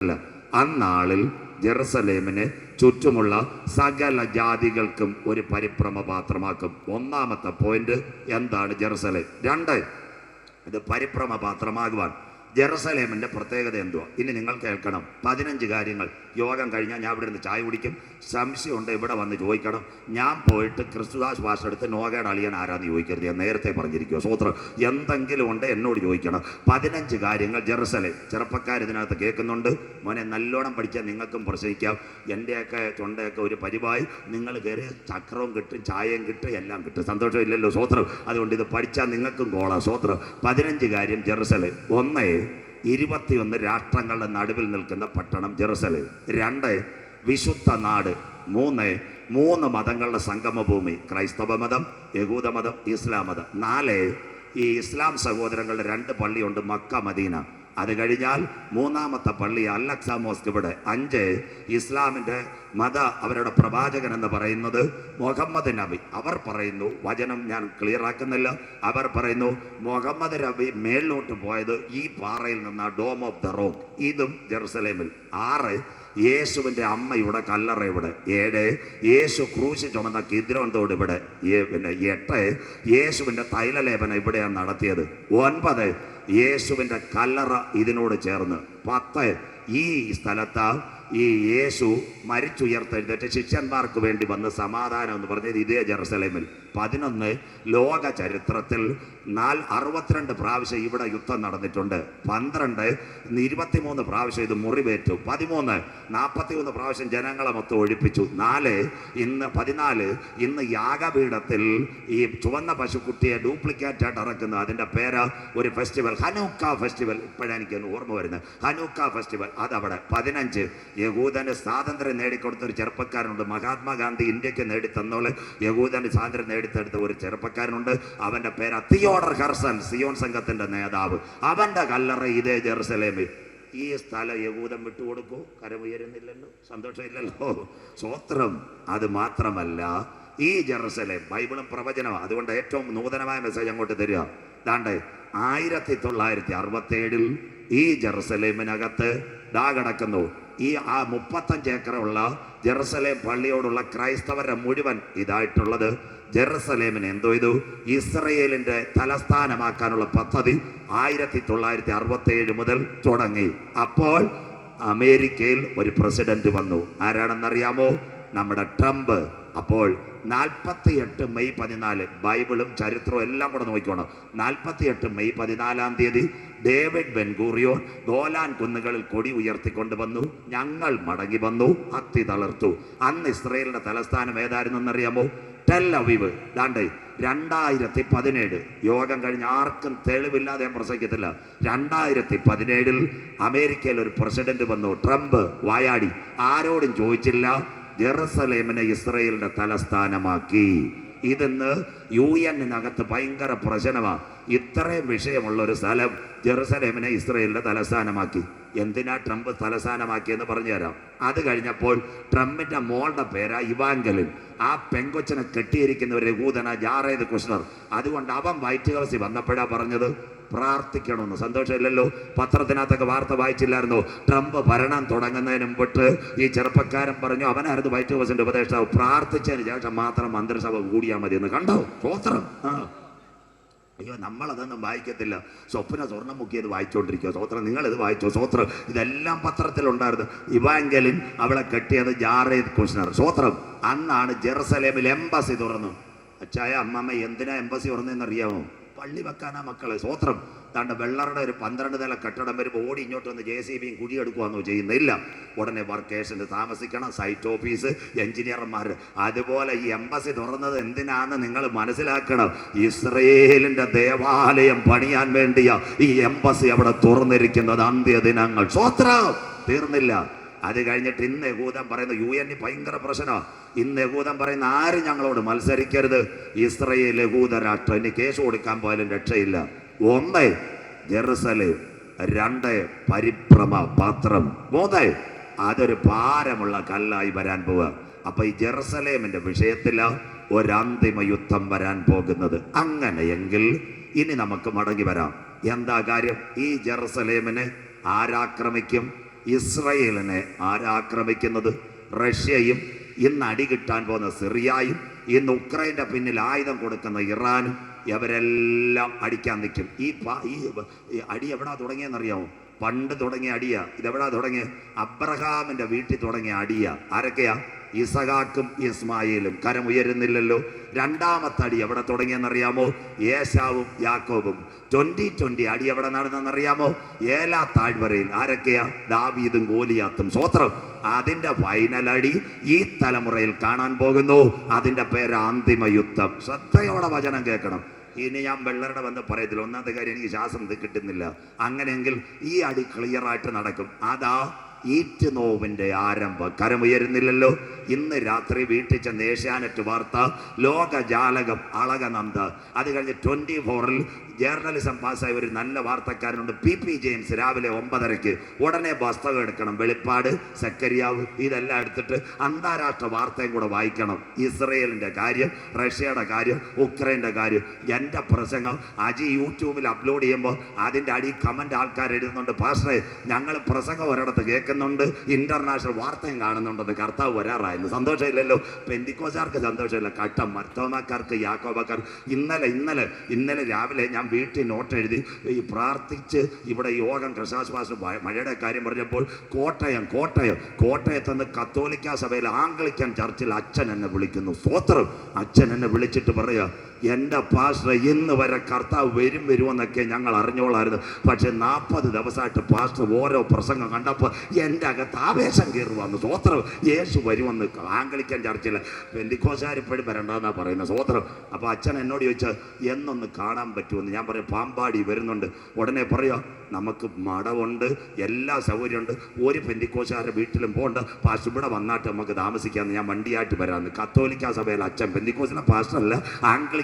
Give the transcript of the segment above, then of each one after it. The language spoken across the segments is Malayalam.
അല്ല അന്നാളിൽ ജെറുസലേമിനെ ചുറ്റുമുള്ള സകല ജാതികൾക്കും ഒരു പരിഭ്രമ പാത്രമാക്കും ഒന്നാമത്തെ പോയിന്റ് എന്താണ് ജെറുസലേം? രണ്ട്. ഇത് പരിഭ്രമ പാത്രമാകുവാൻ ജെറുസലേമിന്റെ പ്രത്യേകത എന്തുവാ? ഇനി നിങ്ങൾ കേൾക്കണം. പതിനഞ്ച് കാര്യങ്ങൾ. യോഗം കഴിഞ്ഞാൽ ഞാൻ ഇവിടെ നിന്ന് ചായ കുടിക്കും. സംശയമുണ്ട് ഇവിടെ വന്ന് ചോദിക്കണം. ഞാൻ പോയിട്ട് ക്രിസ്തുദാസ് ഭാഷ എടുത്ത് നോകയുടെ അളിയൻ ആരാന്ന് ചോദിക്കരുത്. ഞാൻ നേരത്തെ പറഞ്ഞിരിക്കുമോ സൂത്രം എന്തെങ്കിലും ഉണ്ട് എന്നോട് ചോദിക്കണം. പതിനഞ്ച് കാര്യങ്ങൾ ജെറുസലേം. ചെറുപ്പക്കാർ ഇതിനകത്ത് കേൾക്കുന്നുണ്ട്. മോനെ നല്ലോണം പഠിച്ചാൽ നിങ്ങൾക്കും പ്രസവിക്കാം. എന്റെയൊക്കെ തൊണ്ടയൊക്കെ ഒരു പരിവായി നിങ്ങൾ കയറി ചക്രവും കിട്ടും ചായയും കിട്ടും എല്ലാം കിട്ടും. സന്തോഷമില്ലല്ലോ സൂത്രം. അതുകൊണ്ട് ഇത് പഠിച്ചാൽ നിങ്ങൾക്കും കോളാം. സൂത്രം പതിനഞ്ച് കാര്യം ജെറുസലേം. ഒന്ന് ഇരുപത്തിയൊന്ന് രാഷ്ട്രങ്ങളുടെ നടുവിൽ നിൽക്കുന്ന പട്ടണം ജെറുസലേം. രണ്ട് വിശുദ്ധ നാട്. മൂന്ന് മൂന്ന് മതങ്ങളുടെ സംഗമഭൂമി. ക്രൈസ്തവ മതം യഹൂദ മതം ഇസ്ലാം മതം. നാല് ഈ ഇസ്ലാം സഹോദരങ്ങളുടെ രണ്ട് പള്ളിയുണ്ട് മക്ക മദീന. അത് കഴിഞ്ഞാൽ മൂന്നാമത്തെ പള്ളി അല്ലക്സ മോസ്ക് ഇവിടെ. അഞ്ച് ഇസ്ലാമിന്റെ മത അവരുടെ പ്രവാചകൻ എന്ന് പറയുന്നത് മുഹമ്മദ് നബി. അവർ പറയുന്നു വചനം ഞാൻ ക്ലിയർ ആക്കുന്നില്ല. അവർ പറയുന്നു മുഹമ്മദ് നബി മേളിലോട്ട് പോയത് ഈ പാറയിൽ നിന്ന് ഡോം ഓഫ് ദ റോക്ക് ഇതും ജെറുസലേമിൽ. ആറ് യേശുവിന്റെ അമ്മയുടെ കല്ലറ ഇവിടെ. ഏഴ് യേശു ക്രൂശി ചുമന്ന കിദ്രോന്തോട് ഇവിടെ. പിന്നെ എട്ട് യേശുവിന്റെ തൈലലേപനം ഇവിടെയാണ് നടത്തിയത്. ഒൻപത് യേശുവിന്റെ കല്ലറ ഇതിനോട് ചേർന്ന് പത്ത് ഈ സ്ഥലത്ത് ഈ യേശു മരിച്ചുയർത്തെഴുന്നേറ്റ് ശിഷ്യന്മാർക്ക് വേണ്ടി വന്ന് സമാധാനം എന്ന് പറഞ്ഞത് ഇതേ ജെറുസലേമിൽ. പതിനൊന്ന് ലോക ചരിത്രത്തിൽ നാൽ അറുപത്തിരണ്ട് പ്രാവശ്യം ഇവിടെ യുദ്ധം നടന്നിട്ടുണ്ട്. പന്ത്രണ്ട് ഇരുപത്തിമൂന്ന് പ്രാവശ്യം ഇത് മുറിവേറ്റു. പതിമൂന്ന് നാൽപ്പത്തിമൂന്ന് പ്രാവശ്യം ജനങ്ങളെ മൊത്തം ഒഴിപ്പിച്ചു. നാല് ഇന്ന് പതിനാല് ഇന്ന് യാഗപീഠത്തിൽ ഈ ചുവന്ന പശുക്കുട്ടിയെ ഡ്യൂപ്ലിക്കേറ്റ് ആയിട്ട് ഇറക്കുന്നു. അതിന്റെ പേര് ഒരു ഫെസ്റ്റിവൽ ഹനൂക്ക ഫെസ്റ്റിവൽ. ഇപ്പോഴാണ് എനിക്ക് ഓർമ്മ വരുന്നത്. ഹനൂക്ക ഫെസ്റ്റിവൽ അതവിടെ. പതിനഞ്ച് യഹൂദന് സ്വാതന്ത്ര്യം നേടിക്കൊടുത്തൊരു ചെറുപ്പക്കാരനുണ്ട്. മഹാത്മാഗാന്ധി ഇന്ത്യയ്ക്ക് നേടിത്തന്നോൾ. യഹൂദന് സ്വാതന്ത്ര്യം നേടിത്തെടുത്ത ഒരു ചെറുപ്പക്കാരനുണ്ട്. അവന്റെ പേര് തിയോഡർ ഹർസൻ സിയോൺ സംഘത്തിന്റെ നേതാവ്. അവന്റെ കല്ലറ ഇതേ ജെറുസലേമിൽ. ഈ സ്ഥലം യഹൂദം വിട്ടുകൊടുക്കൂ കരമുയരുന്നില്ലല്ലോ സന്തോഷമില്ലല്ലോ. സ്വോത്രം അത് മാത്രമല്ല ഈ ജെറുസലേം ബൈബിളും പ്രവചനവും. അതുകൊണ്ട് ഏറ്റവും നൂതനമായ മെസ്സേജ് അങ്ങോട്ട് തരിക. ദാണ്ട് ആയിരത്തി തൊള്ളായിരത്തി അറുപത്തി ഏഴിൽ ഈ ജെറുസലേമിനകത്ത് ഡാ കിടക്കുന്നു. ഈ ആ മുപ്പത്തഞ്ച് ഏക്കറുള്ള ജെറുസലേം പള്ളിയോടുള്ള ക്രൈസ്തവരുടെ മുഴുവൻ ഇതായിട്ടുള്ളത്. ജെറുസലേമിന് എന്തോ ഇത്? ഇസ്രയേലിന്റെ തലസ്ഥാനമാക്കാനുള്ള പദ്ധതി ആയിരത്തി തൊള്ളായിരത്തി അറുപത്തി ഏഴ് മുതൽ തുടങ്ങി. അപ്പോൾ അമേരിക്കയിൽ ഒരു പ്രസിഡന്റ് വന്നു. ആരാണെന്നറിയാമോ? നമ്മുടെ ട്രംപ്. അപ്പോൾ നാൽപ്പത്തി എട്ട് മെയ് പതിനാല് ബൈബിളും ചരിത്രവും എല്ലാം കൂടെ നോക്കിക്കോണം. നാൽപ്പത്തി എട്ട് മെയ് പതിനാലാം തീയതി ഡേവിഡ് ബെൻഗൂറിയോൻ ഗോലാൻ കുന്നുകളിൽ കൊടി ഉയർത്തിക്കൊണ്ട് വന്നു. ഞങ്ങൾ മടങ്ങി വന്നു അത്തി തളർത്തു. അന്ന് ഇസ്രയേലിന്റെ തലസ്ഥാനം ഏതായിരുന്നു എന്നറിയാമോ ടെൽ അവീവ്. ദാണ്ട് രണ്ടായിരത്തി പതിനേഴ് യോഗം കഴിഞ്ഞ് ആർക്കും തെളിവില്ലാതെ ഞാൻ പ്രസംഗിക്കത്തില്ല. രണ്ടായിരത്തി പതിനേഴിൽ അമേരിക്കയിൽ ഒരു പ്രസിഡന്റ് വന്നു. ട്രംപ് വായാടി. ആരോടും ചോദിച്ചില്ല. ജെറുസലേമിനെ ഇസ്രയേലിന്റെ തലസ്ഥാനമാക്കി. ഇതിന്ന് യു എന്നിനകത്ത് ഭയങ്കര പ്രശ്നമാണ് ഇത്രയും വിഷയമുള്ള ഒരു സ്ഥലം ജെറുസലേമിനെ ഇസ്രയേലിന്റെ തലസ്ഥാനമാക്കി. എന്തിനാ ട്രംപ് തലസ്ഥാനമാക്കിയെന്ന് പറഞ്ഞു തരാം. അത് കഴിഞ്ഞപ്പോൾ ട്രംപിന്റെ മോളുടെ പേരാ ഇവാങ്കലിൻ. ആ പെങ്കൊച്ചനെ കെട്ടിയിരിക്കുന്ന ഒരു രഘൂതന ജാറേത് കുഷ്ണർ. അതുകൊണ്ട് അവൻ വൈറ്റ് ഹൗസിൽ വന്നപ്പോഴാ പറഞ്ഞത് പ്രാർത്ഥിക്കണമെന്ന്. സന്തോഷമില്ലല്ലോ? പത്രത്തിനകത്തൊക്കെ വാർത്ത വായിച്ചില്ലായിരുന്നു? ട്രംപ് ഭരണം തുടങ്ങുന്നതിന് മുമ്പിട്ട് ഈ ചെറുപ്പക്കാരൻ പറഞ്ഞു അവനായിരുന്നു വൈറ്റ് ഹൗസിന്റെ ഉപദേഷ്ടാവ്. പ്രാർത്ഥിച്ചതിന് ശേഷം മാത്രം മന്ത്രിസഭ കൂടിയാൽ മതി എന്ന് കണ്ടോ? സ്വോത്രം ആ. അയ്യോ നമ്മളതൊന്നും വായിക്കത്തില്ല. സ്വപ്ന സ്വർണം മുക്കിയത് വായിച്ചുകൊണ്ടിരിക്കുക സ്വത്രം നിങ്ങളിത് വായിച്ചോ? സ്വോത്രം ഇതെല്ലാം പത്രത്തിലുണ്ടായിരുന്നു. ഇവാങ്കലിൻ അവളെ കെട്ടിയത് ജാറേദ് കുഷ്ണർ. സ്വോത്രം അന്നാണ് ജെറുസലേമിൽ എംബസി തുറന്നു. അച്ചായ അമ്മമ്മ എന്തിനാ എംബസി തുറന്നതെന്നറിയാമോ? പള്ളി വെക്കാനാ മക്കളെ. സ്വോത്രം താണ്ട് വെള്ളറുടെ ഒരു പന്ത്രണ്ട് നില കെട്ടിടം വരുമ്പോൾ ഓടി ഇങ്ങോട്ട് വന്ന് ജെ സി ബിയും കുഴിയെടുക്കുകയെന്നോ ചെയ്യുന്നില്ല. ഉടനെ വർക്കേഴ്സിന് താമസിക്കണം സൈറ്റ് ഓഫീസ് എഞ്ചിനീയർമാർ അതുപോലെ ഈ എംബസി തുറന്നത് എന്തിനാന്ന് നിങ്ങൾ മനസ്സിലാക്കണം. ഇസ്രയേലിന്റെ ദേവാലയം പണിയാൻ വേണ്ടിയ ഈ എംബസി അവിടെ തുറന്നിരിക്കുന്നത് അന്ത്യദിനങ്ങൾ സ്വത്രം! തീർന്നില്ല. അത് കഴിഞ്ഞിട്ട് ഇന്ന് യഹൂദൻ പറയുന്ന യു എൻ ഭയങ്കര പ്രശ്നമാണ് ഇന്ന് യഹൂദൻ പറയുന്ന ആരും ഞങ്ങളോട് മത്സരിക്കരുത്. ഇസ്രയേൽ യഹൂദ രാഷ്ട്രം ഇനി കേസ് കൊടുക്കാൻ പോയാലും രക്ഷയില്ല. ഒന്ന് ജെറുസലേം. രണ്ട് പരിഭ്രമ പാത്രം. മൂന്ന് അതൊരു ഭാരമുള്ള കല്ലായി വരാൻ പോവുക. അപ്പൊ ഈ ജെറുസലേമിന്റെ വിഷയത്തില ഒരന്തിമ യുദ്ധം വരാൻ പോകുന്നത്. അങ്ങനെയെങ്കിൽ ഇനി നമുക്ക് മടങ്ങി വരാം. എന്താ കാര്യം? ഈ ജെറുസലേമിനെ ആരാക്രമിക്കും? ഇസ്രയേലിനെ ആരാക്രമിക്കുന്നത്? റഷ്യയും ഇന്ന് അടികിട്ടാൻ പോകുന്ന സിറിയയും ഇന്ന് ഉക്രൈന്റെ പിന്നിൽ ആയുധം കൊടുക്കുന്ന ഇറാനും ഇവരെല്ലാം അടിക്കാൻ നിൽക്കും. ഈ അടി എവിടാ തുടങ്ങിയെന്നറിയാമോ പണ്ട് തുടങ്ങിയ അടിയ ഇതെവിടാ തുടങ്ങിയ? അബ്രഹാമിന്റെ വീട്ടിൽ തുടങ്ങിയ അടിയ. ആരൊക്കെയാ? ഇസഹാക്കും ഇസ്മായിലും. കരം ഉയരുന്നില്ലല്ലോ. രണ്ടാമത്തെ അടി എവിടെ തുടങ്ങിയെന്നറിയാമോ? ഏശാവും യാക്കോബും. ട്വന്റി ട്വന്റി അടി എവിടെ നടന്നെന്നറിയാമോ? ഏലാ താഴ്വരയിൽ. ആരൊക്കെയാ? ദാവീദും ഗോലിയാത്തും. സ്വത്രം. അതിന്റെ ഫൈനൽ അടി ഈ തലമുറയിൽ കാണാൻ പോകുന്നു. അതിന്റെ പേര് അന്തിമ യുദ്ധം. ശ്രദ്ധയോടെ വചനം കേൾക്കണം. ഇനി ഞാൻ വെള്ളരുടെ വന്ന് പറയത്തില്ല. ഒന്നാമത്തെ കാര്യം എനിക്ക് ശ്വാസം കിട്ടുന്നില്ല. അങ്ങനെയെങ്കിൽ ഈ അടി ക്ലിയർ ആയിട്ട് നടക്കും. അതാ ഈറ്റ് നോവിന്റെ ആരംഭം കരമുയരുന്നില്ലല്ലോ ഇന്ന് രാത്രി വീട്ടിൽ ചെന്ന് ഏഷ്യാനെറ്റ് വാർത്ത ലോകജാലകം അളകനന്ദ. അത് കഴിഞ്ഞ് ട്വന്റി ഫോറിൽ ജേർണലിസം പാസ്സായ ഒരു നല്ല വാർത്തക്കാരനുണ്ട്. പി. പി. ജെയിംസ് രാവിലെ ഒമ്പതരയ്ക്ക് ഉടനെ പുസ്തകം എടുക്കണം. വെളിപ്പാട് സക്കരിയാവ് ഇതെല്ലാം എടുത്തിട്ട് അന്താരാഷ്ട്ര വാർത്തയും കൂടെ വായിക്കണം. ഇസ്രയേലിന്റെ കാര്യം റഷ്യയുടെ കാര്യം ഉക്രൈന്റെ കാര്യം എന്റെ പ്രസംഗം. അജി യൂട്യൂബിൽ അപ്ലോഡ് ചെയ്യുമ്പോൾ അതിന്റെ അടി കമന്റ് ആൾക്കാർ എഴുതുന്നുണ്ട് പാസ്റ്ററെ ഞങ്ങൾ പ്രസംഗം ഒരിടത്ത് കേൾക്കുന്നുണ്ട്. ഇന്റർനാഷണൽ വാർത്തയും കാണുന്നുണ്ടെന്ന് കർത്താവ് വരാറായിരുന്നു. സന്തോഷമില്ലല്ലോ. പെന്തിക്കോസാർക്ക് സന്തോഷമില്ല. കട്ടം മർത്തോമാക്കാർക്ക് യാക്കോബക്കാർ ഇന്നലെ ഇന്നലെ ഇന്നലെ രാവിലെ ഞാൻ വീട്ടിൽ നോട്ട് എഴുതി ഈ പ്രാർത്ഥിച്ച് ഇവിടെ യോഗം കൃഷാശ്വാസം മഴയുടെ കാര്യം പറഞ്ഞപ്പോൾ കോട്ടയം കോട്ടയം കോട്ടയത്ത് നിന്ന് കത്തോലിക്ക സഭയിൽ ആംഗ്ലിക്കൻ ചർച്ചിൽ അച്ഛൻ എന്നെ വിളിക്കുന്നു. സ്വോത്രം അച്ഛൻ എന്നെ വിളിച്ചിട്ട് പറയുക എന്റെ പാസ്റ്റർ ഇന്ന് വരെ കർത്താവ് വരും വരുമെന്നൊക്കെ ഞങ്ങൾ അറിഞ്ഞോളായിരുന്നു. പക്ഷെ നാൽപ്പത് ദിവസമായിട്ട് പാസ്റ്റർ ഓരോ പ്രസംഗം കണ്ടപ്പോൾ എന്റെ അകത്ത് ആവേശം കയറി വന്നു. സ്വോത്രം യേശു വരുമെന്ന് ആംഗ്ലിക്കൻ ചർച്ചിൽ പെന്തിക്കോശാർ ഇപ്പോഴും വരണ്ടെന്നാണ് പറയുന്നത്. സ്വോത്രം അപ്പോൾ അച്ഛൻ എന്നോട് ചോദിച്ചാൽ എന്നൊന്ന് കാണാൻ പറ്റുമെന്ന്? ഞാൻ പറയും പാമ്പാടി വരുന്നുണ്ട്. ഉടനെ പറയുക നമുക്ക് മടവുണ്ട് എല്ലാ സൗകര്യമുണ്ട്. ഒരു പെന്തിക്കോശാരുടെ വീട്ടിലും പോകണ്ട പാസ്റ്റർ ഇവിടെ വന്നാട്ട് നമുക്ക് താമസിക്കാമെന്ന് ഞാൻ വണ്ടിയായിട്ട് വരാമെന്ന്. കത്തോലിക്ക സഭയിൽ അച്ഛൻ പെന്തിക്കോസിലെ പാസ്റ്റർ അല്ല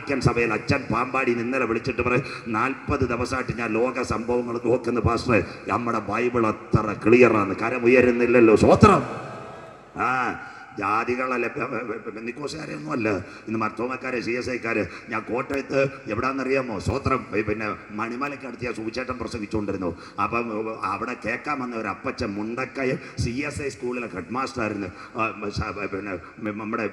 ആംഗ്ലിക്കൻ സഭയിൽ അച്ഛൻ പാമ്പാടി ഇന്നലെ വിളിച്ചിട്ട് പറയും നാൽപ്പത് ദിവസമായിട്ട് ഞാൻ ലോക സംഭവങ്ങൾ നോക്കുന്ന പാസ്റ്റർ നമ്മുടെ ബൈബിൾ അത്ര ക്ലിയറാണ് കരമുയരുന്നില്ലല്ലോ സ്വോത്രം ആ ജാതികളല്ല? പെന്നിക്കോസുകാരെയൊന്നും അല്ല ഇന്ന് മർത്തോമക്കാരെ സി എസ് ഐക്കാര്. ഞാൻ കോട്ടയത്ത് എവിടാന്നറിയാമോ? സ്വത്രം. പിന്നെ മണിമലയ്ക്ക് അടുത്ത് ഞാൻ സുവിച്ചേട്ടൻ പ്രസംഗിച്ചുകൊണ്ടിരുന്നു. അപ്പം അവിടെ കേൾക്കാൻ വന്ന ഒരു അപ്പച്ച മുണ്ടക്കയ സി എസ് ഐ സ്കൂളിലെ ഹെഡ് മാസ്റ്റർ ആയിരുന്നു പിന്നെ നമ്മുടെ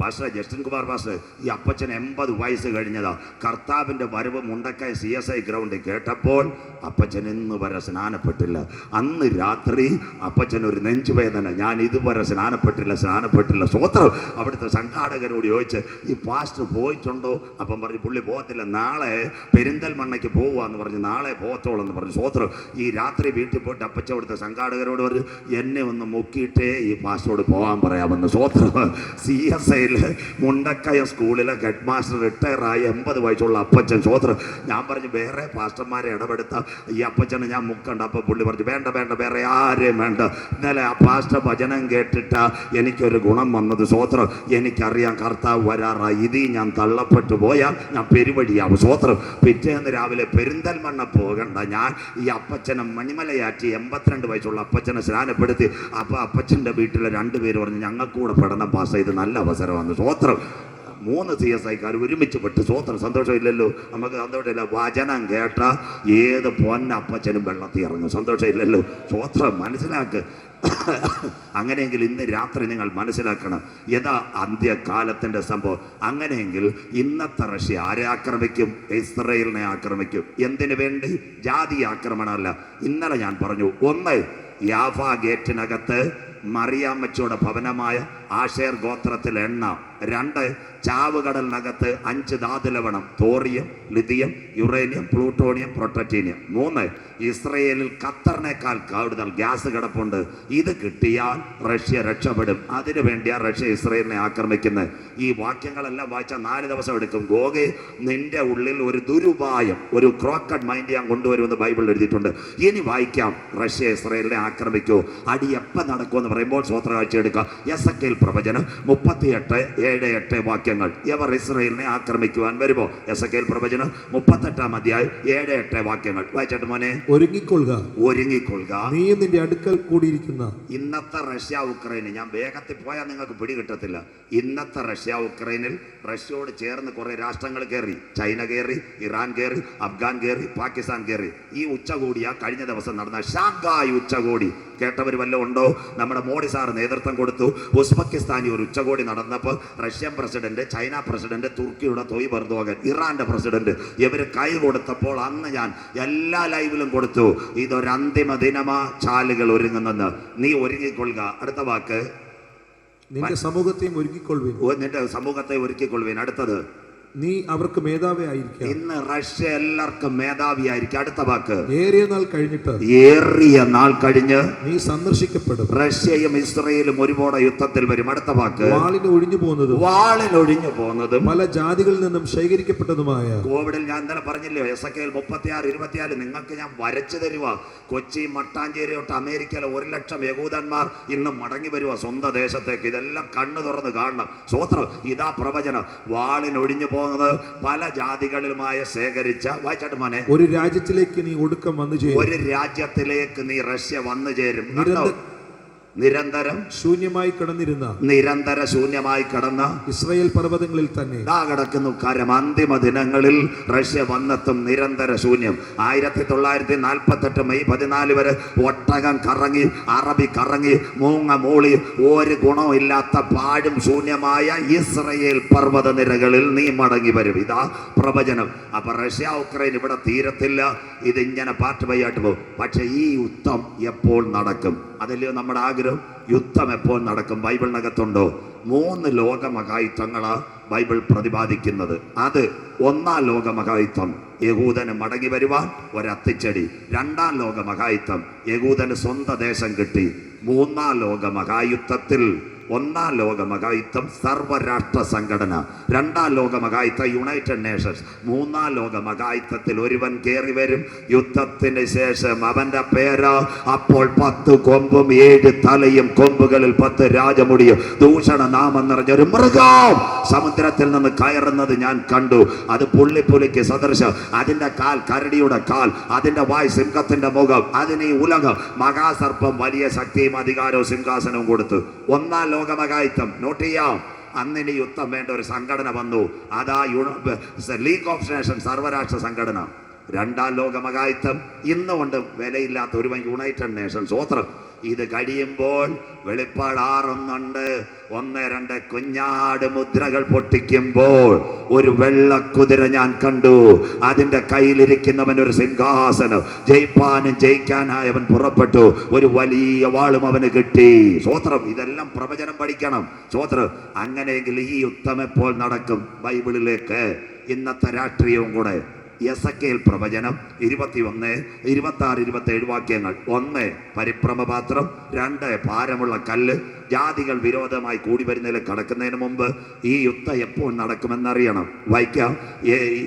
പാസ്റ്റർ ജസ്റ്റിൻ കുമാർ പാസ്റ്റർ ഈ അപ്പച്ചൻ എൺപത് വയസ്സ് കഴിഞ്ഞതാ. കർത്താവിന്റെ വരവ് മുണ്ടക്കയ സി എസ് ഐ ഗ്രൗണ്ടിൽ കേട്ടപ്പോൾ അപ്പച്ചൻ ഇന്ന് വരെ സ്നാനപ്പെട്ടില്ല. അന്ന് രാത്രി അപ്പച്ചൻ ഒരു നെഞ്ചുവേദന. ഞാൻ ഇതുവരെ സ്നാനപ്പെട്ടില്ല. സ്നാനപ്പെട്ടില്ല സ്വോത്രം. അവിടുത്തെ സംഘാടകരോട് ചോദിച്ച് ഈ പാസ്റ്റർ പോയിട്ടുണ്ടോ? അപ്പം പറഞ്ഞു പുള്ളി പോകത്തില്ല. നാളെ പെരിന്തൽമണ്ണയ്ക്ക് എന്ന് പറഞ്ഞു. നാളെ പോകത്തോളം എന്ന് പറഞ്ഞു. സ്വോത്രം. ഈ രാത്രി വീട്ടിൽ പോയിട്ട് അപ്പച്ച അവിടുത്തെ സംഘാടകരോട് പറഞ്ഞു എന്നെ ഒന്ന് മുക്കിയിട്ടേ ഈ പാസ്റ്ററോട് പോകാൻ പറയാമെന്ന്. സ്വോത്രം. സി എസ് ഐയിൽ മുണ്ടക്കയ സ്കൂളിലെ ഹെഡ് മാസ്റ്റർ റിട്ടയറായി എൺപത് വയസ്സുള്ള അപ്പച്ചൻ. സ്വോത്രം. ഞാൻ പറഞ്ഞു വേറെ പാസ്റ്റർമാരെ ഇടപെടുത്ത. ഈ അപ്പച്ചനെ ഞാൻ മുക്കണ്ട. അപ്പം പുള്ളി പറഞ്ഞു വേണ്ട വേണ്ട. വേറെ ആരെയും വേണ്ട. ഇന്നലെ ആ പാസ്റ്റർ ഭജനം കേട്ടിട്ട് എനിക്കൊരു ഗുണം വന്നത് സ്വോത്രം. എനിക്കറിയാം കർത്താവ് വരാറായി. ഇതി ഞാൻ തള്ളപ്പെട്ടു പോയാൽ ഞാൻ പെരുവഴിയാവും. സ്വോത്രം പിറ്റേന്ന് രാവിലെ പെരിന്തൽമണ്ണ പോകണ്ട. ഞാൻ ഈ അപ്പച്ചനെ മണിമലയാറ്റി എൺപത്തിരണ്ട് വയസ്സുള്ള അപ്പച്ചനെ സ്നാനപ്പെടുത്തി. അപ്പോൾ അപ്പച്ചന്റെ വീട്ടിലെ രണ്ടുപേര് പറഞ്ഞു ഞങ്ങൾക്കൂടെ പഠനം പാസ് ചെയ്ത് നല്ല അവസരമാണ്. സ്വോത്രം മൂന്ന് സി എസ് ഐക്കാർ ഒരുമിച്ച് പെട്ട് സ്വോത്രം സന്തോഷമില്ലല്ലോ. നമുക്ക് സന്തോഷമില്ല. വചനം കേട്ട ഏത് പൊന്നപ്പച്ചനും വെള്ളത്തിൽ ഇറങ്ങും. സന്തോഷമില്ലല്ലോ. സ്വോത്രം മനസ്സിലാക്ക്. അങ്ങനെയെങ്കിൽ ഇന്ന് രാത്രി നിങ്ങൾ മനസ്സിലാക്കണം. യഥാ അന്ത്യകാലത്തിന്റെ സംഭവം? അങ്ങനെയെങ്കിൽ ഇന്നത്തെ റഷ്യ ആരെ ആക്രമിക്കും? ഇസ്രയേലിനെ ആക്രമിക്കും. എന്തിനു വേണ്ടി? ജാതി ആക്രമണമല്ല. ഇന്നലെ ഞാൻ പറഞ്ഞു ഒന്ന് യാഫ ഗേറ്റിനകത്ത് മറിയാമ്മച്ചയുടെ ഭവനമായ ആഷേർ ഗോത്രത്തിൽ എണ്ണ. രണ്ട് ചാവുകടലിനകത്ത് അഞ്ച് ധാതുലവണം thorium lithium uranium plutonium protactinium. മൂന്ന് ഇസ്രയേലിൽ ഖത്തറിനേക്കാൾ കൂടുതൽ ഗ്യാസ് കിടപ്പുണ്ട്. ഇത് കിട്ടിയാൽ റഷ്യ രക്ഷപ്പെടും. അതിനു വേണ്ടിയാണ് റഷ്യ ഇസ്രയേലിനെ ആക്രമിക്കുന്നത് ഈ വാക്യങ്ങളെല്ലാം വായിച്ചാൽ നാല് ദിവസം എടുക്കും. ഗോഗെ നിന്റെ ഉള്ളിൽ ഒരു ദുരുപായം ഒരു ക്രോക്കഡ് മൈൻഡ് ഞാൻ കൊണ്ടുവരുമെന്ന് ബൈബിളിൽ എഴുതിയിട്ടുണ്ട്. ഇനി വായിക്കാം. റഷ്യ ഇസ്രയേലിനെ ആക്രമിക്കൂ. അടി എപ്പം നടക്കുമെന്ന് പറയുമ്പോൾ സ്വോത്ര കാഴ്ച എടുക്കാം. എസ് എ പ്രവചനം മുപ്പത്തിയെട്ട് ഏഴ് എട്ട് വാക്യങ്ങൾ. എവർ ഇസ്രയേലിനെ ആക്രമിക്കുവാൻ വരുമോ? എസ് എ പ്രവചനം മുപ്പത്തെട്ടാം അധ്യായം ഏഴ് എട്ട് വാക്യങ്ങൾ. വായിച്ചിട്ട് മോനെ. ഒരുങ്ങിക്കൊള്ളുക. ഒരുങ്ങിക്കൊള്ളുക. നീ നിന്റെ അടുക്കൽ കൂടിയിരിക്കുന്ന ഇന്നത്തെ റഷ്യ ഉക്രൈന് ഞാൻ വേഗത്തിൽ പോയാൽ നിങ്ങൾക്ക് പിടികിട്ടത്തില്ല. ഇന്നത്തെ റഷ്യ ഉക്രൈനിൽ റഷ്യയോട് ചേർന്ന് കുറെ രാഷ്ട്രങ്ങൾ കയറി. ചൈന കയറി ഇറാൻ കയറി അഫ്ഗാൻ കയറി പാകിസ്ഥാൻ കയറി. ഈ ഉച്ചകോടിയാ കഴിഞ്ഞ ദിവസം നടന്ന. ഷാങ്കായ് ഉച്ചകോടി. കേട്ടവർ വല്ലതും ഉണ്ടോ? നമ്മുടെ മോഡി സാർ നേതൃത്വം കൊടുത്തു. ഉസ്ബക്കിസ്ഥാനി ഒരു ഉച്ചകോടി നടന്നപ്പോൾ റഷ്യൻ പ്രസിഡന്റ് ചൈന പ്രസിഡന്റ് തുർക്കിയുടെ തൊയ് ബർദോഗൻ ഇറാന്റെ പ്രസിഡന്റ് ഇവർ കൈ കൊടുത്തപ്പോൾ അന്ന് ഞാൻ എല്ലാ ലൈവിലും കൊടുത്തു. ഇതൊരന്തിമ ദിനമാ ചാലുകൾ ഒരുങ്ങുന്നെന്ന്. നീ ഒരുങ്ങിക്കൊള്ളുക. അടുത്ത വാക്ക്. നിന്റെ സമൂഹത്തെയും ഒരുക്കിക്കൊള്ളു നിന്റെ സമൂഹത്തെ ഒരുക്കിക്കൊള്ളുവേൻ. അടുത്തത്. നീ അവർക്ക് മേധാവി ആയിരിക്കാം ഇന്ന് റഷ്യ എല്ലാവർക്കും മേധാവിയായിരിക്കും അടുത്ത വാക്ക്. ഏറിയ നാൾ കഴിഞ്ഞിട്ട് ഏറിയ നാൾ കഴിഞ്ഞ് നീ സന്ദർശിക്കപ്പെടും. റഷ്യയും ഇസ്രയേലും ഒരുപാട് യുദ്ധത്തിൽ വരും. അടുത്ത വാക്ക്. വാളിന് ഒഴിഞ്ഞു പോകുന്നതും വാളിനൊഴിഞ്ഞു പോകുന്നതും പല ജാതികളിൽ നിന്നും ശേഖരിക്കപ്പെട്ടതുമായ കോവിഡിൽ ഞാൻ ഇന്നലെ പറഞ്ഞില്ലേ എസ് എ മുപ്പത്തിയാറ് ഇരുപത്തിയാറ് നിങ്ങൾക്ക് ഞാൻ വരച്ചു തരുക കൊച്ചി മട്ടാഞ്ചേരി തൊട്ട് അമേരിക്കയിലെ ഒരു ലക്ഷം യഹൂദന്മാർ ഇന്ന് മടങ്ങി വരുക സ്വന്തം ദേശത്തേക്ക്. ഇതെല്ലാം കണ്ണു തുറന്ന് കാണണം. സ്വോത്രം ഇതാ പ്രവചനം. വാളിനൊഴിഞ്ഞു പോകുന്നത് പല ജാതികളിലുമായ ശേഖരിച്ച വായിച്ചാട്ട് മോനെ. ഒരു രാജ്യത്തിലേക്ക് നീ ഒടുക്കം വന്നു ചേരും. ഒരു രാജ്യത്തിലേക്ക് നീ റഷ്യ വന്നു ചേരും? നിരന്തര- ശൂന്യമായി കിടന്നിരുന്ന നിരന്തര ശൂന്യമായി കടന്ന ഇസ്രായേൽ പർവതങ്ങളിൽ തന്നെ ഇതാ കിടക്കുന്നു കാര്യം. അന്തിമ ദിനങ്ങളിൽ റഷ്യ വന്നെത്തും നിരന്തര ശൂന്യം. ആയിരത്തി തൊള്ളായിരത്തി നാൽപ്പത്തെട്ട് മെയ് പതിനാല് വരെ ഒട്ടകം കറങ്ങി അറബി കറങ്ങി മൂങ്ങ മൂളി ഒരു ഗുണവും ഇല്ലാത്ത പാഴും ശൂന്യമായ ഇസ്രയേൽ പർവത നിരകളിൽ നീ മടങ്ങി വരും. ഇതാ പ്രവചനം. അപ്പൊ റഷ്യ ഉക്രൈൻ ഇവിടെ തീരത്തില്ല. ഇതിങ്ങനെ പാട്ട് വയ്യാട്ട് പോകും. പക്ഷെ ഈ യുദ്ധം എപ്പോൾ നടക്കും? അതല്ലയോ നമ്മുടെ ആഗ്രഹം യുദ്ധം എപ്പോൾ നടക്കും? ബൈബിളിനകത്തുണ്ടോ? മൂന്ന് ലോകമഹായുദ്ധങ്ങളാ ബൈബിൾ പ്രതിപാദിക്കുന്നത്. അത് ഒന്നാം ലോകമഹായുദ്ധം. യഹൂദന് മടങ്ങി വരുവാൻ ഒരത്തിച്ചടി. രണ്ടാം ലോകമഹായുദ്ധം. യഹൂദന് സ്വന്തം ദേശം കിട്ടി. മൂന്നാം ലോകമഹായുദ്ധത്തിൽ ഒന്നാം ലോക മഹായുദ്ധം സർവരാഷ്ട്ര സംഘടന. രണ്ടാം ലോക മഹായുദ്ധം യുണൈറ്റഡ് നേഷൻസ് മൂന്നാം ലോക മഹായുദ്ധത്തിൽ ഒരുവൻ കയറി വരും. യുദ്ധത്തിന് ശേഷം അവന്റെ പേര്. അപ്പോൾ പത്ത് കൊമ്പും ഏഴ് തലയും കൊമ്പുകളിൽ പത്ത് രാജമുടിയും. ദൂഷണ നാമം നിറഞ്ഞൊരു മൃഗം സമുദ്രത്തിൽ നിന്ന് കയറുന്നത് ഞാൻ കണ്ടു. അത് പുള്ളിപ്പുലിക്ക് സദൃശം. അതിന്റെ കാൽ കരടിയുടെ കാൽ. അതിന്റെ വായ് സിംഹത്തിന്റെ മുഖം. അതിന് ഈ ഉലകം മഹാസർപ്പം വലിയ ശക്തിയും അധികാരവും സിംഹാസനവും കൊടുത്തു. ഒന്നാം ലോകമഹായുദ്ധം നോട്ട് ചെയ്യാം. അന്നിന് യുദ്ധം വേണ്ട ഒരു സംഘടന വന്നു. അതാ ലീഗ് ഓഫ് നേഷൻ സർവരാഷ്ട്ര സംഘടന. രണ്ടാം ലോകമഹായുദ്ധം ഇന്നുകൊണ്ട് വിലയില്ലാത്ത ഒരു യുണൈറ്റഡ് നേഷൻസ് ഓത്രം ഇത് കഴിയുമ്പോൾ വെളിപ്പാടാറുന്നുണ്ട് ഒന്ന് രണ്ട് കുഞ്ഞാട് മുദ്രകൾ പൊട്ടിക്കുമ്പോൾ ഒരു വെള്ളക്കുതിര ഞാൻ കണ്ടു. അതിന്റെ കയ്യിലിരിക്കുന്നവൻ ഒരു സിംഹാസനം. ജയിപ്പാനും ജയിക്കാനായി അവൻ പുറപ്പെട്ടു. ഒരു വലിയ വാളും അവന് കിട്ടി. സ്വോത്രം ഇതെല്ലാം പ്രവചനം പഠിക്കണം. സ്വോത്രം അങ്ങനെയെങ്കിൽ ഈ യുദ്ധം എപ്പോൾ നടക്കും ബൈബിളിലേക്ക്? ഇന്നത്തെ രാഷ്ട്രീയവും കൂടെ. എസക്കേൽ പ്രവചനം ഇരുപത്തിയൊന്ന് ഇരുപത്തി ആറ് ഇരുപത്തി ഏഴ് വാക്യങ്ങൾ. ഒന്ന് പരിഭ്രമപാത്രം. രണ്ട് ഭാരമുള്ള കല്ല്. ജാതികൾ വിരോധമായി കൂടി വരുന്നതിൽ കടക്കുന്നതിന് മുമ്പ് ഈ യുദ്ധം എപ്പോൾ നടക്കുമെന്നറിയണം. വായിക്കാം.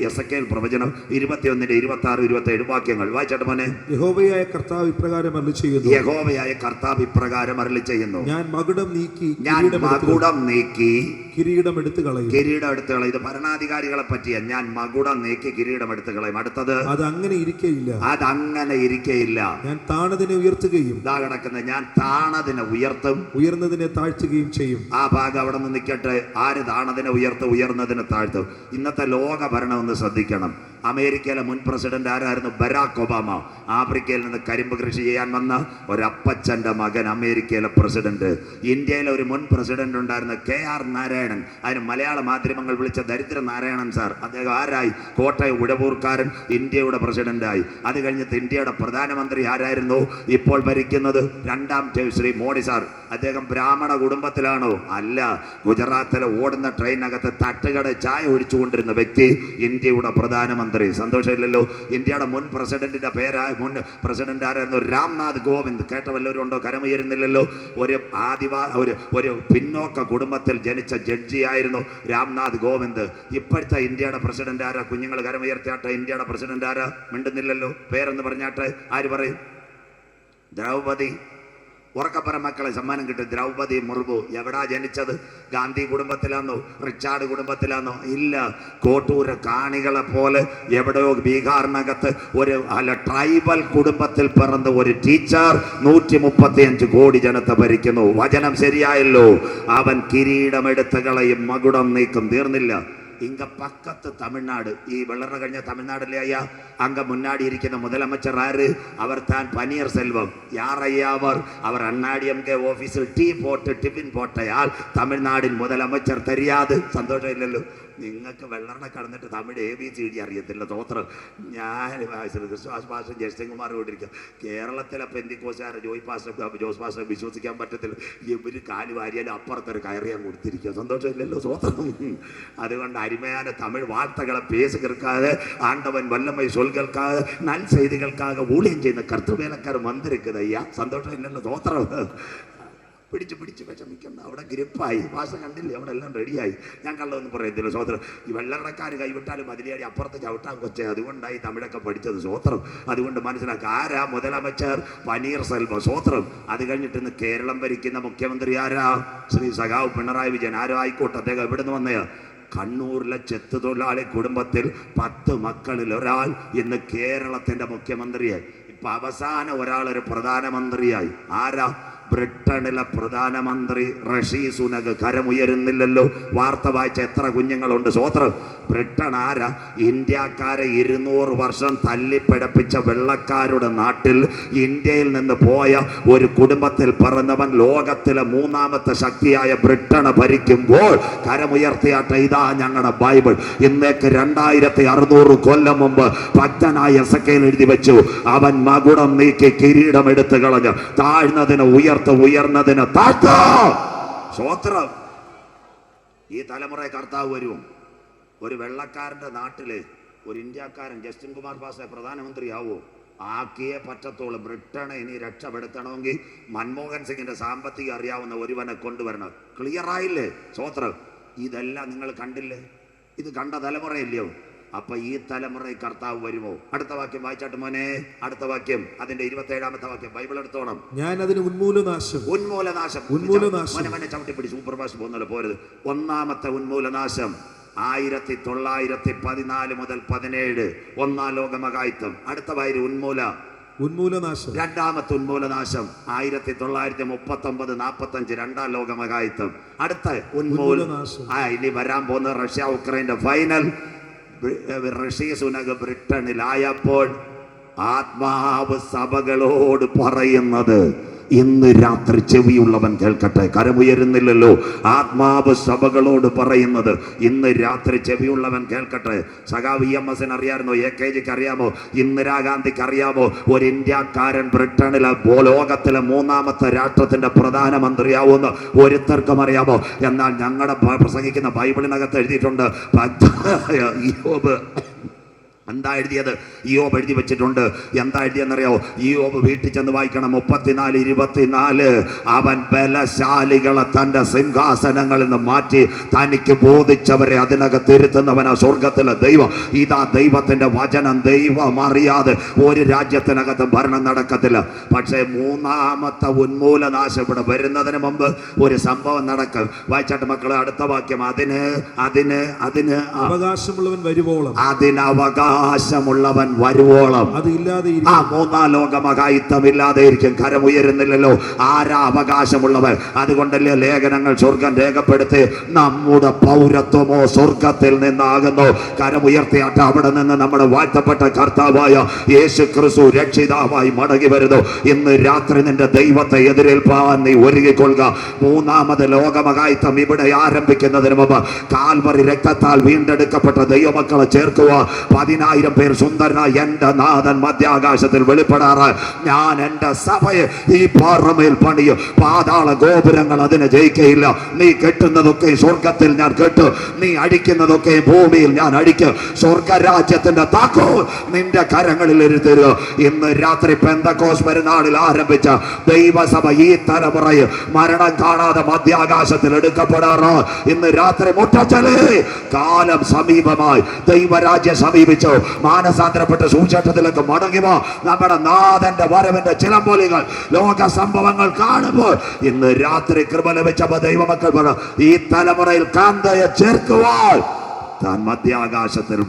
എസ് എ കെ എൽ പ്രവചനം ഇരുപത്തിയൊന്നിന്റെ ഇരുപത്തി ആറ് ഇരുപത്തി ഏഴ് വാക്യങ്ങൾ. വായിച്ചോട്ടെ മോനെ. യഹോവയായ കർത്താവ് ഇപ്രകാരം അരുളി ചെയ്യുന്നു യഹോവയായ കർത്താവ് ഇപ്രകാരം അരളി ചെയ്യുന്നു ഞാൻ മകുടം നീക്കി ഞാൻ മകുടം നീക്കി കിരീടം എടുത്തു കളയും. കിരീടം എടുത്തു കളയും. ഇത് ഭരണാധികാരികളെ പറ്റിയ. ഞാൻ മകുടം നീക്കി കിരീടം എടുത്തു കളയും. അടുത്തത്? അത് അങ്ങനെ ഇരിക്കയില്ല. അത് അങ്ങനെ ഇരിക്കയില്ല. ഞാൻ താണതിനെ ഉയർത്തുകയും ഇതാ കിടക്കുന്നത്. ഞാൻ താണതിനെ ഉയർത്തും. ഉയർന്നതിനെ താഴ്ത്തുകയും ചെയ്യും. ആ ഭാഗം അവിടെ നിന്ന് നിൽക്കട്ടെ ആര് താണതിനെ ഉയർത്ത് ഉയർന്നതിനെ താഴ്ത്തും. ഇന്നത്തെ ലോക ഭരണം ഒന്ന് ശ്രദ്ധിക്കണം. അമേരിക്കയിലെ മുൻ പ്രസിഡന്റ് ആരായിരുന്നു? Barack Obama. ആഫ്രിക്കയിൽ നിന്ന് കരിമ്പ് കൃഷി ചെയ്യാൻ വന്ന ഒരപ്പച്ചന്റെ മകൻ അമേരിക്കയിലെ പ്രസിഡന്റ്. ഇന്ത്യയിലെ ഒരു മുൻ പ്രസിഡന്റ് ഉണ്ടായിരുന്ന കെ ആർ നാരായണൻ. അതിന് മലയാള മാധ്യമങ്ങൾ വിളിച്ച ദരിദ്ര നാരായണൻ സാർ. അദ്ദേഹം ആരായി? കോട്ടയം ഉഴവൂർക്കാരൻ ഇന്ത്യയുടെ പ്രസിഡന്റായി. അത് കഴിഞ്ഞിട്ട് ഇന്ത്യയുടെ പ്രധാനമന്ത്രി ആരായിരുന്നു? ഇപ്പോൾ ഭരിക്കുന്നത് രണ്ടാം ശ്രീ മോഡി സാർ. അദ്ദേഹം ബ്രാഹ്മണ കുടുംബത്തിലാണോ? അല്ല. ഗുജറാത്തിലെ ഓടുന്ന ട്രെയിനകത്ത് തട്ടുകട ചായ ഒഴിച്ചുകൊണ്ടിരുന്ന വ്യക്തി ഇന്ത്യയുടെ പ്രധാനമന്ത്രി. സന്തോഷമില്ലല്ലോ. ഇന്ത്യയുടെ മുൻ പ്രസിഡന്റിന്റെ പേരാ മുൻ പ്രസിഡന്റ് ആരായിരുന്നു? രാംനാഥ് കോവിന്ദ്. കേട്ട ഉണ്ടോ? കരമുയരുന്നില്ലല്ലോ. ഒരു ആദിവാ ഒരു ഒരു പിന്നോക്ക കുടുംബത്തിൽ ജനിച്ച ജഡ്ജിയായിരുന്നു രാംനാഥ് കോവിന്ദ്. ഇപ്പോഴത്തെ ഇന്ത്യയുടെ പ്രസിഡന്റ് ആരാ? കുഞ്ഞുങ്ങൾ കരമുയർത്തിയാട്ടെ. ഇന്ത്യയുടെ പ്രസിഡന്റ് ആരാ? മിണ്ടുന്നില്ലല്ലോ. പേരെന്ന് പറഞ്ഞാട്ടെ. ആര് പറയും? ദ്രൗപതി ഉറക്കപ്പുറ മക്കളെ സമ്മാനം കിട്ടും. ദ്രൗപദി മുർമു എവിടാ ജനിച്ചത്? ഗാന്ധി കുടുംബത്തിലാണോ റിച്ചാർഡ് കുടുംബത്തിലാണോ ഇല്ല. കോട്ടൂര കാണികളെ പോലെ എവിടെയോ ബീഹാറിനകത്ത് ഒരു അല്ല ട്രൈബൽ കുടുംബത്തിൽ പിറന്ന ഒരു ടീച്ചർ നൂറ്റി മുപ്പത്തിയഞ്ച് കോടി ജനത്തെ ഭരിക്കുന്നു. വചനം ശരിയായല്ലോ. അവൻ കിരീടമെടുത്ത് കളയും. മകുടം നീക്കം തീർന്നില്ല. ഇങ്ക പക്കത്ത് തമിഴ്നാട്. ഈ വെള്ളറ കഴിഞ്ഞ തമിഴ്നാടിലെ അയ്യാ? അങ്ക മുന്നാടി ഇരിക്കുന്ന മുതലമച്ചർ ആര്? അവർ താൻ പനീർ സെൽവം. യാറയ്യ അവർ. അവർ അണ്ണാടി എം കെ ഓഫീസിൽ ടീ പോട്ട് ടിഫിൻ പോട്ടയാൽ തമിഴ്നാടിൻ മുതലമച്ചർ തരിയാത്. സന്തോഷമില്ലല്ലോ. നിങ്ങൾക്ക് വെള്ളറട കടന്നിട്ട് Tamil A B C D അറിയത്തില്ല തോത്രം ഞാൻ കൃഷ്ണവാസ് പാസ്റ്റർ ജയശങ്കർമാർ കൊണ്ടിരിക്കുക കേരളത്തിലെ പെന്തിക്കോശാര ജോയ് പാസ്റ്റർ ജോസ് പാസ്റ്റർ വിശ്വസിക്കാൻ പറ്റത്തില്ല. ഇവർ കാൽ വാരിയാലും അപ്പുറത്തൊരു കയറിയാൻ കൊടുത്തിരിക്കുക സന്തോഷമില്ലല്ലോ സ്വത്രം അതുകൊണ്ട് അരുമയാണ് തമിഴ് വാർത്തകളെ പേസ് കേൾക്കാതെ ആണ്ടവൻ വല്ലമ്മ நல் செய்திகளுக்காக ஊழியம் செய்த கருத்து வேலைக்காரன் வந்திருக்குது ஐயா சந்தோஷம் என்னென்ன പിടിച്ച് പിടിച്ച് വിഷമിക്കുന്ന അവിടെ ഗ്രിപ്പായി. ഭാഷ കണ്ടില്ലേ? അവിടെ എല്ലാം റെഡിയായി. ഞാൻ കള്ളതൊന്നും പറയത്തില്ല സോത്രം ഈ വെള്ളടക്കാർ കൈവിട്ടാലും അതിലേടി അപ്പുറത്ത് ചവിട്ടാൻ കൊച്ചേ. അതുകൊണ്ടായി തമിഴൊക്കെ പഠിച്ചത് സോത്രം അതുകൊണ്ട് മനസ്സിലാക്കുക ആരാ മുതലമച്ചർ? പനീർ സെൽവ സോത്രം അത് കഴിഞ്ഞിട്ട് ഇന്ന് കേരളം ഭരിക്കുന്ന മുഖ്യമന്ത്രി ആരാ? ശ്രീ സഖാവ് പിണറായി വിജയൻ. ആരോ ആയിക്കോട്ടെ അദ്ദേഹം എവിടെ നിന്ന് വന്നേ? കണ്ണൂരിലെ ചെത്ത് തൊഴിലാളി കുടുംബത്തിൽ പത്ത് മക്കളിൽ ഒരാൾ ഇന്ന് കേരളത്തിന്റെ മുഖ്യമന്ത്രിയായി. ഇപ്പൊ അവസാനം ഒരാൾ ഒരു പ്രധാനമന്ത്രിയായി. ആരാ? ബ്രിട്ടനിലെ പ്രധാനമന്ത്രി റഷീ സുനക് കരമുയരുന്നില്ലല്ലോ. വാർത്ത വായിച്ച എത്ര കുഞ്ഞുങ്ങളുണ്ട്. സ്വോത്രം ബ്രിട്ടൻ ആരാ? ഇന്ത്യക്കാരെ ഇരുന്നൂറ് വർഷം തല്ലിപ്പിടപ്പിച്ച വെള്ളക്കാരുടെ നാട്ടിൽ ഇന്ത്യയിൽ നിന്ന് പോയ ഒരു കുടുംബത്തിൽ പിറന്നവൻ ലോകത്തിലെ മൂന്നാമത്തെ ശക്തിയായ ബ്രിട്ടനെ ഭരിക്കുമ്പോൾ കരമുയർത്തിയാട്ടെ ഇതാ ഞങ്ങളുടെ ബൈബിൾ. ഇന്നേക്ക് രണ്ടായിരത്തി അറുന്നൂറ് കൊല്ലം മുമ്പ് ഭക്തനായ എസക്കയിൽ എഴുതി വെച്ചു. അവൻ മകുടം നീക്കി കിരീടം എടുത്തു കളഞ്ഞ്. താഴ്ന്നതിന് ഉയർത്ത് ഉയർന്നതിന് താഴ്ത്ത സ്വോത്രം. ഈ തലമുറ കർത്താവ് വരും. ഒരു വെള്ളക്കാരന്റെ നാട്ടിൽ ഒരു ഇന്ത്യക്കാരൻ ജസ്റ്റിൻ കുമാർ പാസെ പ്രധാനമന്ത്രിയാവോ. ആക്കിയേ പറ്റത്തോളം ബ്രിട്ടനെ ഇനി രക്ഷപ്പെടുത്തണമെങ്കിൽ മൻമോഹൻ സിംഗിന്റെ സാമ്പത്തികം അറിയാവുന്ന ഒരുവനെ കൊണ്ടുവരണം. ക്ലിയർ ആയില്ലേ? സ്വോത്രം. ഇതെല്ലാം നിങ്ങൾ കണ്ടില്ലേ? ഇത് കണ്ട തലമുറയില്ലയോ? അപ്പൊ ഈ തലമുറയിൽ കർത്താവ് വരുമോ? അടുത്ത വാക്യം വായിച്ചാട്ട് മോനെ. അടുത്ത വാക്യം അതിന്റെ ഇരുപത്തി ഏഴാമത്തെ വാക്യം. ബൈബിൾ എടുത്തോണം. ഞാൻ അതിന് ഉന്മൂലനാശം. ഉന്മൂലനാശം. ഉന്മൂലനാശം. മോനെ മോനെ പിടിച്ചു സൂപ്പർ ഫാസ്റ്റ് പോകുന്നല്ലോ പോരുത്. ഒന്നാമത്തെ ഉന്മൂലനാശം. ആയിരത്തി തൊള്ളായിരത്തി പതിനാല് മുതൽ പതിനേഴ്. ഒന്നാം ലോകമകായിത്വം അടുത്ത വായര് ഉന്മൂല. ഉന്മൂലനാശം. രണ്ടാമത്തെ ഉന്മൂലനാശം. ആയിരത്തി തൊള്ളായിരത്തി മുപ്പത്തി ഒമ്പത് നാൽപ്പത്തി അഞ്ച് രണ്ടാം ലോകമകായിത്വം അടുത്ത ഉന്മൂലനാശം. ആ ഇനി വരാൻ പോകുന്ന റഷ്യ ഉക്രൈന്റെ ഫൈനൽ റഷ്യ സുനക ബ്രിട്ടനിലായപ്പോൾ ആത്മാവ് സഭകളോട് പറയുന്നത് ഇന്ന് രാത്രി ചെവിയുള്ളവൻ കേൾക്കട്ടെ? കരമുയരുന്നില്ലല്ലോ. ആത്മാവ് സഭകളോട് പറയുന്നത് ഇന്ന് രാത്രി ചെവിയുള്ളവൻ കേൾക്കട്ടെ? സഖാവ് ഇ എം എസിന് അറിയാമായിരുന്നോ എ കെ ജിക്ക് അറിയാമോ? ഇന്ദിരാഗാന്ധിക്ക് അറിയാമോ? ഒരു ഇന്ത്യക്കാരൻ ബ്രിട്ടനിലെ ലോകത്തിലെ മൂന്നാമത്തെ രാഷ്ട്രത്തിന്റെ പ്രധാനമന്ത്രിയാവുമെന്ന് ഒരുത്തർക്കും അറിയാമോ? എന്നാൽ ഞങ്ങളുടെ പ്രസംഗിക്കുന്ന ബൈബിളിനകത്ത് എഴുതിയിട്ടുണ്ട് എന്താ എഴുതിയത്? ഇയോബ് എഴുതി വെച്ചിട്ടുണ്ട്. എന്താ എഴുതിയെന്നറിയോ യോബ് വീട്ടിൽ ചെന്ന് വായിക്കണം. മുപ്പത്തിനാല് ഇരുപത്തിനാല്. അവൻ ബലശാലികളെ തന്റെ സിംഹാസനങ്ങളിൽ നിന്ന് മാറ്റി തനിക്ക് ബോധിച്ചവരെ അതിനകത്ത് ഇരുത്തുന്നവനാ സ്വർഗത്തിലെ ദൈവം. ഇതാ ദൈവത്തിന്റെ വചനം. ദൈവം അറിയാതെ ഒരു രാജ്യത്തിനകത്ത് ഭരണം നടക്കത്തില്ല. പക്ഷേ മൂന്നാമത്തെ ഉന്മൂലനാശം ഇവിടെ വരുന്നതിന് മുമ്പ് ഒരു സംഭവം നടക്കും. വായിച്ചാട്ട് മക്കളെ അടുത്ത വാക്യം. അതിന് അതിന് അതിന് അവകാശമുള്ളവൻ വരുമ്പോൾ വരുവോളം അതിനവകാശമുള്ളവൻ വരുവോളം. അതില്ലാതെ ആ മൂന്നാം ലോക മഹായുദ്ധമില്ലാതെ ഇരിക്കും കരമുയരുന്നില്ലല്ലോ ആരാ അവകാശമുള്ളവർ അതുകൊണ്ടല്ലേ ലേഖനങ്ങൾ സ്വർഗം രേഖപ്പെടുത്തി നമ്മുടെ പൗരത്വമോ സ്വർഗത്തിൽ നിന്നാകുന്നു. കരമുയർത്തിയാട്ട് അവിടെ നിന്ന് നമ്മുടെ വാഴ്ത്തപ്പെട്ട കർത്താവായ യേശു ക്രിസ്തു രക്ഷിതാവായി മടങ്ങി വരുന്നു. ഇന്ന് രാത്രി നിന്റെ ദൈവത്തെ എതിരേൽപ്പാൻ നീ ഒരുങ്ങിക്കൊള്ളുക. മൂന്നാമത് ലോകമകായിത്വം ഇവിടെ ആരംഭിക്കുന്നതിന് മുമ്പ് കാൽവറി രക്തത്താൽ വീണ്ടെടുക്കപ്പെട്ട ദൈവമക്കളെ ചേർക്കുക പതിനായിരം പേർ സുന്ദരനായ എന്റെ നാഥൻ മധ്യാകാശത്തിൽ വെളിപ്പെടാറ്. ഞാൻ എന്റെ സഭയെ ഈ പാറമേൽ പണിയും. പാതാള ഗോപുരങ്ങൾ അതിനെ ജയിക്കയില്ല. നീ കെട്ടുന്നതൊക്കെ സ്വർഗത്തിൽ ഞാൻ കെട്ടു. നീ അടിക്കുന്നതൊക്കെ ഭൂമിയിൽ ഞാൻ അടിക്കും. സ്വർഗരാജ്യത്തിന്റെ താക്കോ നിന്റെ കരങ്ങളിൽ ഇരുത്തരുക ഇന്ന് രാത്രി പെന്തക്കോസ് പെരുന്നാളിൽ ആരംഭിച്ച ദൈവസഭ ഈ തലമുറയിൽ മരണം കാണാതെ മധ്യാകാശത്തിൽ എടുക്കപ്പെടാറ്. ഇന്ന് രാത്രി മുട്ടച്ചലേ കാലം സമീപമായി ദൈവരാജ്യം സമീപിച്ചു. മാനസാന്തരപ്പെട്ട സുവിശേഷത്തിലേക്ക് മടങ്ങുമോ നമ്മുടെ നാഥന്റെ വരവിന്റെ ചിലമ്പൊലികൾ ലോക സംഭവങ്ങൾ കാണുമ്പോൾ ഇന്ന് രാത്രി കൃപ ലഭിച്ചപ്പോ ദൈവമക്കൾ പറഞ്ഞു ഈ തലമുറയിൽ കാന്തയെ ചേർക്കുവാൻ താൻ മധ്യാകാശത്തിൽ